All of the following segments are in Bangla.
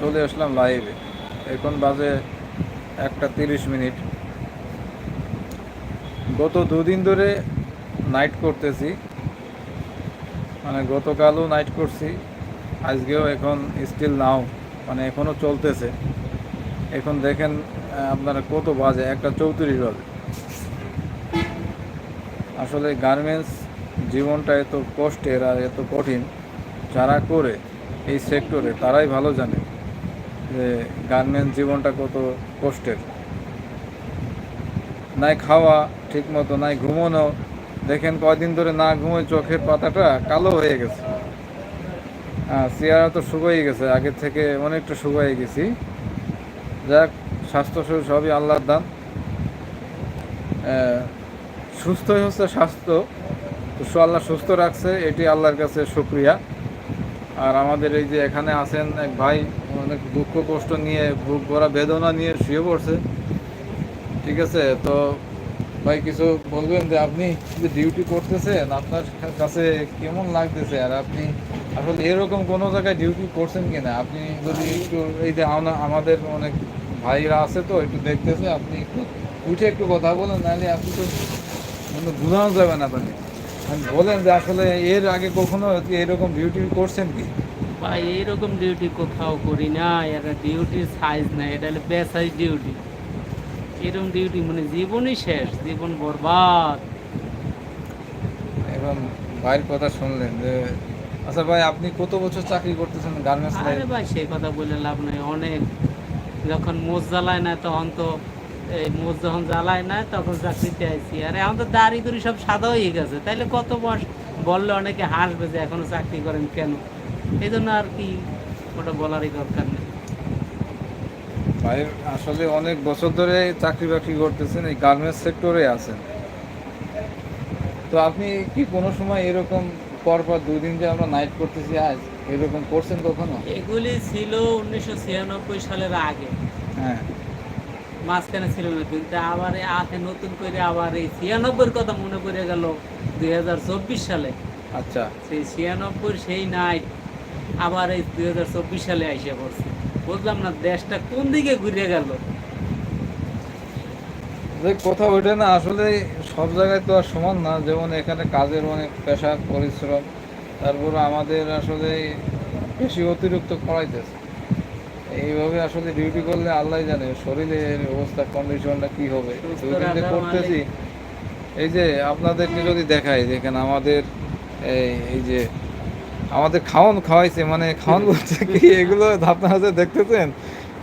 চলে আসলাম লাইভে এখন বাজে একটা তিরিশ মিনিট। গত দুদিন ধরে নাইট করতেছি। মানে গতকালও নাইট করছি। আজকেও এখন স্টিল নাও মানে এখনও চলতেছে। এখন দেখেন আপনারা কত বাজে? একটা চৌত্রিশ বাজে। আসলে গার্মেন্টস জীবনটা এত কষ্টের আর এত কঠিন। যারা করে এই সেক্টরে তারাই ভালো জানে। যে গার্মেন্টস জীবনটা কত কষ্টের। নাই খাওয়া ঠিক মতো নাই ঘুমানো। দেখেন কয়দিন ধরে না ঘুমোয় চোখের পাতাটা কালো হয়ে গেছে। হ্যাঁ চেহারা তো শুকিয়ে গেছে, আগের থেকে অনেকটা শুকিয়ে গেছি। যাক স্বাস্থ্য সবই আল্লাহর দান। সুস্থই হচ্ছে স্বাস্থ্য সু- আল্লাহ সুস্থ রাখছে, এটি আল্লাহর কাছে শুক্রিয়া। আর আমাদের এই যে এখানে আছেন এক ভাই অনেক দুঃখ, কষ্ট নিয়ে বুক ভরা বেদনা নিয়ে শুয়ে পড়ছে। ঠিক আছে? তো ভাই, কিছু বলবেন যে আপনি যে ডিউটি করতেছেন, আপনার কাছে কেমন লাগতেছে? আর আপনি আসলে এরকম কোনো জায়গায় ডিউটি করছেন কিনা? আপনি যদি একটু এই যে আমাদের অনেক ভাইরা আছে তো, একটু দেখতেছে, আপনি একটু উঠে একটু কথা বলেন, নাহলে আপনি তো মানে বোঝানো যাবে না আমি বলেন যে আসলে এর আগে কখনো এরকম ডিউটি করছেন কি? ভাই এইরকম ডিউটি কোথাও করি না এটা ডিউটির সাইজ না এটা হলো বেসাইজ ডিউটি এরকম ডিউটি মানে জীবনই শেষ জীবন বরবাদ। এখন ভাইয়ের কথা শুনলেন যে আচ্ছা ভাই আপনি কত বছর চাকরি করতেছেন গার্মেন্টস আরে ভাই সেই কথা বলে লাভ নাই অনেক। যখন মোজ জ্বালায় না তখন তো এই মোজ যখন জ্বালায় না তখন চাকরিতে আইছি। আরে এখন তো দাড়ি দুড়ি সব সাদা হয়ে গেছে। তাইলে কত বয়স বললে অনেকে হাসবে যে এখনও চাকরি করেন কেন? এই জন্য আর কি ওটা বলারই দরকার নেই। ভাইয়ের আসলে অনেক বছর ধরে চাকরি বাকরি করতেছেন এই গার্মেন্টস সেক্টরে আছেন। তো আপনি কি কোনো সময় এরকম পর পর দুই দিন যে আমরা নাইট করতেছি আজ এরকম করছেন কখনো? এগুলি ছিল উনিশশো ছিয়ানব্বই সালের আগে। হ্যাঁ। মাঝখানে ছিল না কিন্তু আবার আখে নতুন করে আবার এই ছিয়ানব্বইয়ের কথা মনে পড়ে গেল দুই হাজার চব্বিশ সালে। আচ্ছা। সেই ছিয়ানব্বই সেই নাইট আবার এই দুই হাজার চব্বিশ সালে আইসে পড়ছে। বুঝলাম না দেশটা কোন দিকে ঘুরে গেল? যে কথা ওঠে না আসলে সব জায়গায় তো আর সমান না। যেমন এখানে কাজের অনেক পেশা পরিশ্রম তারপরে আমাদের আসলে বেশি অতিরিক্ত করাইতেছে এইভাবে আসলে ডিউটি করলে আল্লাহ জানে শরীরের অবস্থা কন্ডিশনটা কি হবে। দুই করতেছি এই যে আপনাদেরকে যদি দেখাই দেখেন আমাদের এই যে আমাদের খাওয়ান খাওয়াইছে মানে খাওয়ান বলছে কি এগুলো আপনারা যে দেখতেছেন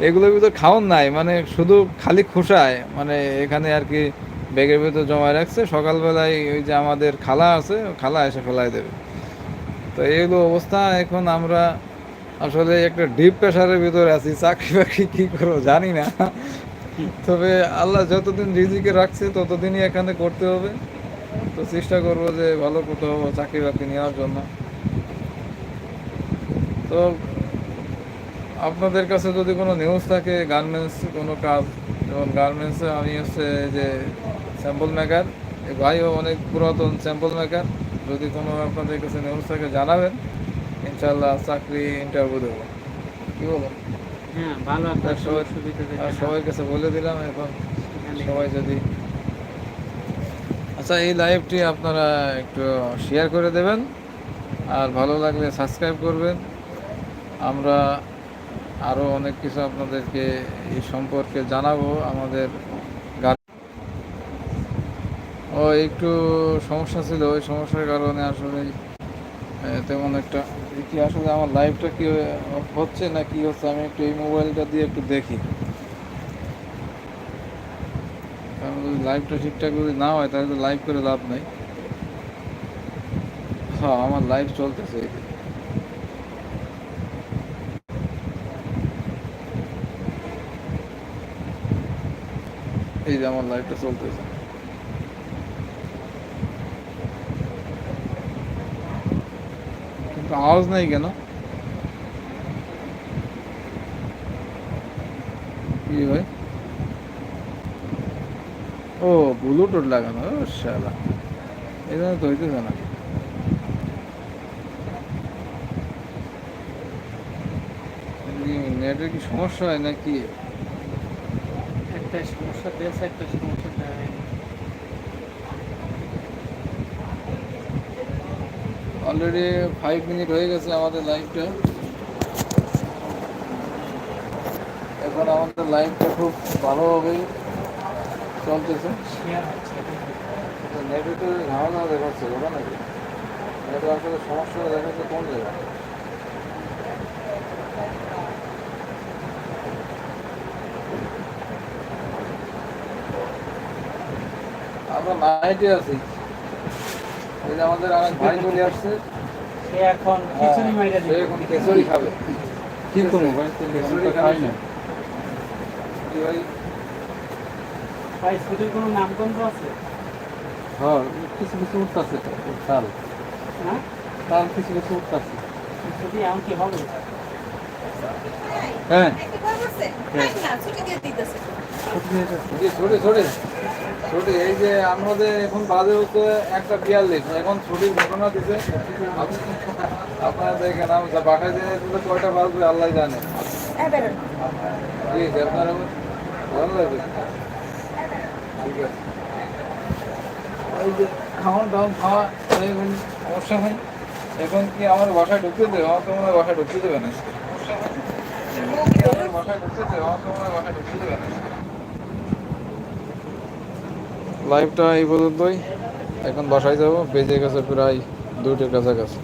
এগুলোর ভিতর খাওয়ান নাই মানে শুধু খালি খোসায় মানে এখানে আর কি ব্যাগের ভিতর জমা রাখছে সকালবেলায় ওই যে আমাদের খালা আছে ও খালা এসে ফেলাই দেবে। তো এইগুলো অবস্থা এখন আমরা আসলে একটা ডিপ প্রেশারের ভিতরে আছি চাকরি বাকরি কী করব জানি না। তবে আল্লাহ যতদিন রিজিকে রাখছে ততদিনই এখানে করতে হবে। তো চেষ্টা করব যে ভালো করতে হবে চাকরি বাকরি নেওয়ার জন্য। তো আপনাদের কাছে যদি কোনো নিউজ থাকে গার্মেন্টস কোনো কাজ যেমন গার্মেন্টসে আমি হচ্ছে যে স্যাম্পল মেকার এই ভাইও অনেক পুরাতন স্যাম্পল মেকার যদি কোনো আপনাদের কাছে নিউজ থাকে জানাবেন ইনশাল্লাহ চাকরি ইন্টারভিউ দেবো। কী বলো হ্যাঁ ভালো আর সবাই- কাছে বলে দিলাম এখন সবাই যদি আচ্ছা এই লাইভটি আপনারা একটু শেয়ার করে দেবেন আর ভালো লাগলে সাবস্ক্রাইব করবেন। আমরা আরও অনেক কিছু আপনাদেরকে এই সম্পর্কে জানাব আমাদের ও, একটু সমস্যা ছিল। ওই সমস্যার কারণে আসলে তেমন একটা কি আসলে আমার লাইভটা কি হচ্ছে না কি হচ্ছে? আমি একটু এই মোবাইলটা দিয়ে একটু দেখি। কারণ যদি লাইভটা ঠিকঠাক যদি না হয়, তাহলে তো লাইভ করে লাভ নেই। হ্যাঁ আমার লাইভ চলতেছে। এই যে। আমার লাইফটা চলতেছে। কিন্তু আওয়াজ নাই কেন? কি ভাই? ও ব্লুটুথ লাগানো শালা। এই জন্য তো হইতেছে না। নেটের কি সমস্যা হয় নাকি? একটা সমস্যা দিয়েছে একটা সমস্যা দেয় অলরেডি ফাইভ মিনিট হয়ে গেছে আমাদের লাইভটা এখন আমাদের লাইভটা খুব ভালোভাবেই চলতেছে। নেটে তো ঝামেলা দেখাচ্ছে ওটা নাকি নেটে আসলে সমস্যা দেখাচ্ছে কোন জায়গায়? আমরা নাইটে আছি। এই যে আমাদের আরেক ভাই চলে আসছে। সে এখন খিচুড়ি মাইরা সে দিবে। এখন খিচুড়ি খাবে। কি করব ভাই? খিচুড়ি খাই না। ভাই? ভাই স্কুটির কোনো নামগন্ধ আছে? হ্যাঁ কিছু কিছু উঠতেছে তাল। হ্যাঁ? তাল কিছু কিছু উঠতেছে। স্কুটি এমন কি হবে। হ্যাঁ। এই যে এখন হচ্ছে একটা বিয়াল্লিশ এখন ছুটির ঘটনা আপনারা বাসায় আল্লাহ জানে ঠিক আছে। ভালো ঠিক আছে যে খাওয়ান খাওয়া এখন কি আমার বাসায় ঢুকতে দেবে? আমার তো মনে হয় বাসায় ঢুকতে দেবে না। লাইভটা এই পর্যন্তই। এখন বাসায় যাব বেজে গেছে প্রায় দুটোর কাছাকাছি।